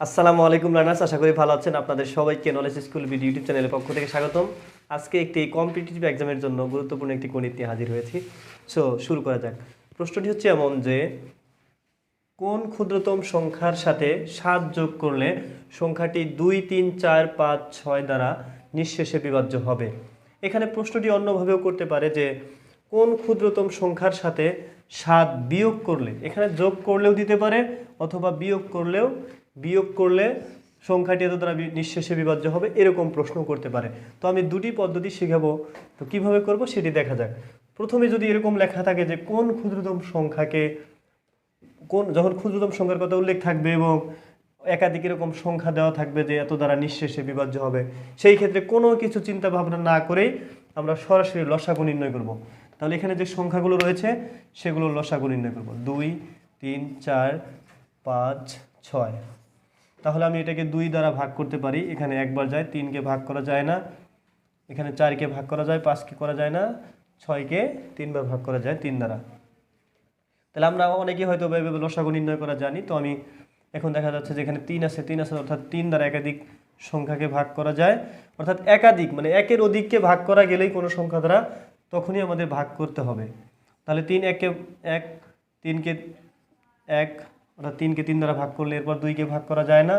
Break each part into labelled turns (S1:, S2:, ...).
S1: আসসালামু আলাইকুম লার্নার্স, আশা করি ভালো আছেন। আপনাদের সবাইকে নলেজ স্কুল ভিডিও ইউটিউব চ্যানেলের পক্ষ থেকে স্বাগতম। আজকে একটি কম্পিটিটিভ এক্সামের জন্য গুরুত্বপূর্ণ একটি গণিত নিয়ে হাজির হয়েছি। সো শুরু করা যাক। প্রশ্নটি হচ্ছে এমন যে, কোন ক্ষুদ্রতম সংখ্যার সাথে সাত যোগ করলে সংখ্যাটি দুই, তিন, চার, পাঁচ, ছয় দ্বারা নিঃশেষে বিভাজ্য হবে? এখানে প্রশ্নটি অন্যভাবেও করতে পারে যে, কোন ক্ষুদ্রতম সংখ্যার সাথে সাত বিয়োগ করলে, এখানে যোগ করলেও দিতে পারে অথবা বিয়োগ করলেও বিয়োগ করলে সংখ্যাটি এত দ্বারা নিঃশেষে বিভাজ্য হবে, এরকম প্রশ্ন করতে পারে। তো আমি দুটি পদ্ধতি শেখাবো। তো কীভাবে করব সেটি দেখা যাক। প্রথমে যদি এরকম লেখা থাকে যে কোন ক্ষুদ্রতম সংখ্যাকে, কোন, যখন ক্ষুদ্রতম সংখ্যার কথা উল্লেখ থাকবে এবং একাধিক এরকম সংখ্যা দেওয়া থাকবে যে এত দ্বারা নিঃশেষে বিভাজ্য হবে, সেই ক্ষেত্রে কোনো কিছু চিন্তা ভাবনা না করেই আমরা সরাসরি লসাগু নির্ণয় করব। তাহলে এখানে যে সংখ্যাগুলো রয়েছে, সেগুলো লসাগু নির্ণয় করব। দুই, তিন, চার, পাঁচ, ছয়। তাহলে আমি এটাকে দুই দ্বারা ভাগ করতে পারি। এখানে একবার যায়, তিনকে ভাগ করা যায় না। এখানে চারকে ভাগ করা যায়, পাঁচকে করা যায় না। ছয়কে তিনবার ভাগ করা যায়, তিন দ্বারা। তাহলে আমরা অনেকে হয়তো এভাবে লসাগু নির্ণয় করা জানি। তো আমি এখন দেখা যাচ্ছে যে এখানে তিন আছে তিন আছে, অর্থাৎ তিন দ্বারা একাধিক সংখ্যাকে ভাগ করা যায়। অর্থাৎ একাধিক মানে একের অধিককে ভাগ করা গেলেই কোনো সংখ্যা দ্বারা তখনই আমাদের ভাগ করতে হবে। তাহলে তিন একে এক, তিনকে এক অর্থাৎ তিনকে তিন দ্বারা ভাগ করলে এরপর দুইকে ভাগ করা যায় না,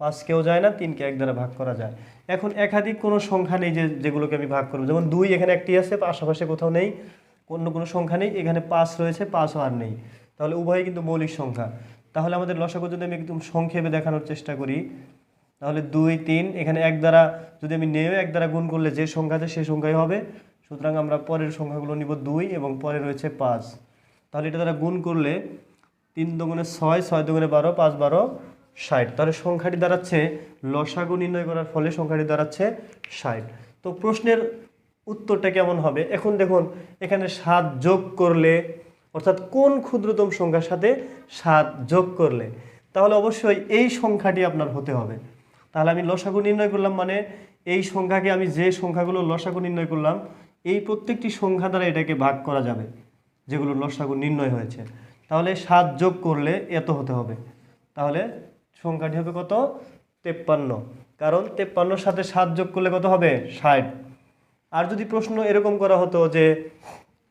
S1: পাঁচকেও যায় না, তিনকে এক দ্বারা ভাগ করা যায়। এখন একাধিক কোনো সংখ্যা নেই যে, যেগুলোকে আমি ভাগ করব। যেমন দুই এখানে একটি আছে আশেপাশে কোথাও নেই, অন্য কোনো সংখ্যা নেই, এখানে পাঁচ রয়েছে, পাঁচও আর নেই। তাহলে উভয়ই কিন্তু মৌলিক সংখ্যা। তাহলে আমাদের লসাগু যদি আমি একদম সংক্ষেপে দেখানোর চেষ্টা করি, তাহলে দুই, তিন, এখানে এক দ্বারা যদি আমি নেও এক দ্বারা গুণ করলে যে সংখ্যা আছে সেই সংখ্যাই হবে। সুতরাং আমরা পরের সংখ্যাগুলো নিব দুই এবং পরে রয়েছে পাঁচ। তাহলে এটা দ্বারা গুণ করলে তিন দুগুণে ছয় ছয় দুগুণে বারো, পাঁচ বারো, ষাট। তাহলে সংখ্যাটি দাঁড়াচ্ছে, লসাগু নির্ণয় করার ফলে সংখ্যাটি দাঁড়াচ্ছে ষাট। তো প্রশ্নের উত্তরটা কেমন হবে? এখন দেখুন, এখানে সাত যোগ করলে, অর্থাৎ কোন ক্ষুদ্রতম সংখ্যার সাথে সাত যোগ করলে? তাহলে অবশ্যই এই সংখ্যাটি আপনার হতে হবে। তাহলে আমি লসাগু নির্ণয় করলাম মানে এই সংখ্যাকে আমি যে সংখ্যাগুলো লসাগু নির্ণয় করলাম, এই প্রত্যেকটি সংখ্যা দ্বারা এটাকে ভাগ করা যাবে, যেগুলো লসাগু নির্ণয় হয়েছে। তাহলে সাত যোগ করলে এত হতে হবে। তাহলে সংখ্যাটি হবে কত? তেপ্পান্ন। কারণ তেপ্পান্নর সাথে সাত যোগ করলে কত হবে? ষাট। আর যদি প্রশ্ন এরকম করা হতো যে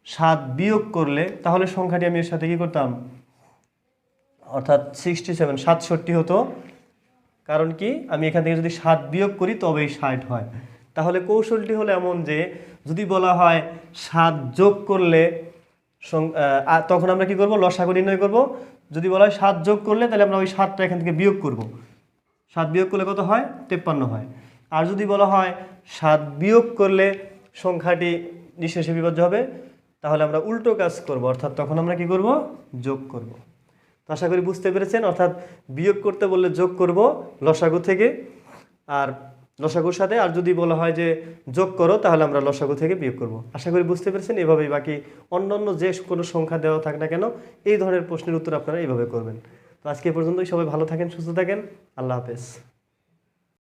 S1: সাত বিয়োগ করলে, তাহলে সংখ্যাটি আমি এর সাথে কী করতাম? অর্থাৎ সিক্সটি সেভেন সাতষট্টি হতো। কারণ কি? আমি এখান থেকে যদি সাত বিয়োগ করি, তবেই ষাট হয়। তাহলে কৌশলটি হলো এমন যে, যদি বলা হয় সাত যোগ করলে তখন আমরা কি করব? লসাগু নির্ণয় করব। যদি বলা হয় সাত যোগ করলে তাহলে আমরা ওই সাতটা এখান থেকে বিয়োগ করব। সাত বিয়োগ করলে কত হয়? তেপ্পান্ন হয়। আর যদি বলা হয় সাত বিয়োগ করলে সংখ্যাটি নিঃশেষে বিভাজ্য হবে, তাহলে আমরা উল্টো কাজ করব। অর্থাৎ তখন আমরা কি করব? যোগ করব। তো আশা করি বুঝতে পেরেছেন? অর্থাৎ বিয়োগ করতে বললে যোগ করব লসাগু থেকে। আর লসাগুর সাথে। আর যদি বলা হয় যে যোগ করো, তাহলে আমরা লসাগু থেকে বিয়োগ করব। আশা করি বুঝতে পেরেছেন? এভাবেই বাকি অন্যান্য যে কোনো সংখ্যা দেওয়া থাক না কেন, এই ধরনের প্রশ্নের উত্তর আপনারা এইভাবে করবেন। তো আজকে পর্যন্তই। সবাই ভালো থাকেন, সুস্থ থাকেন। আল্লাহ হাফেজ।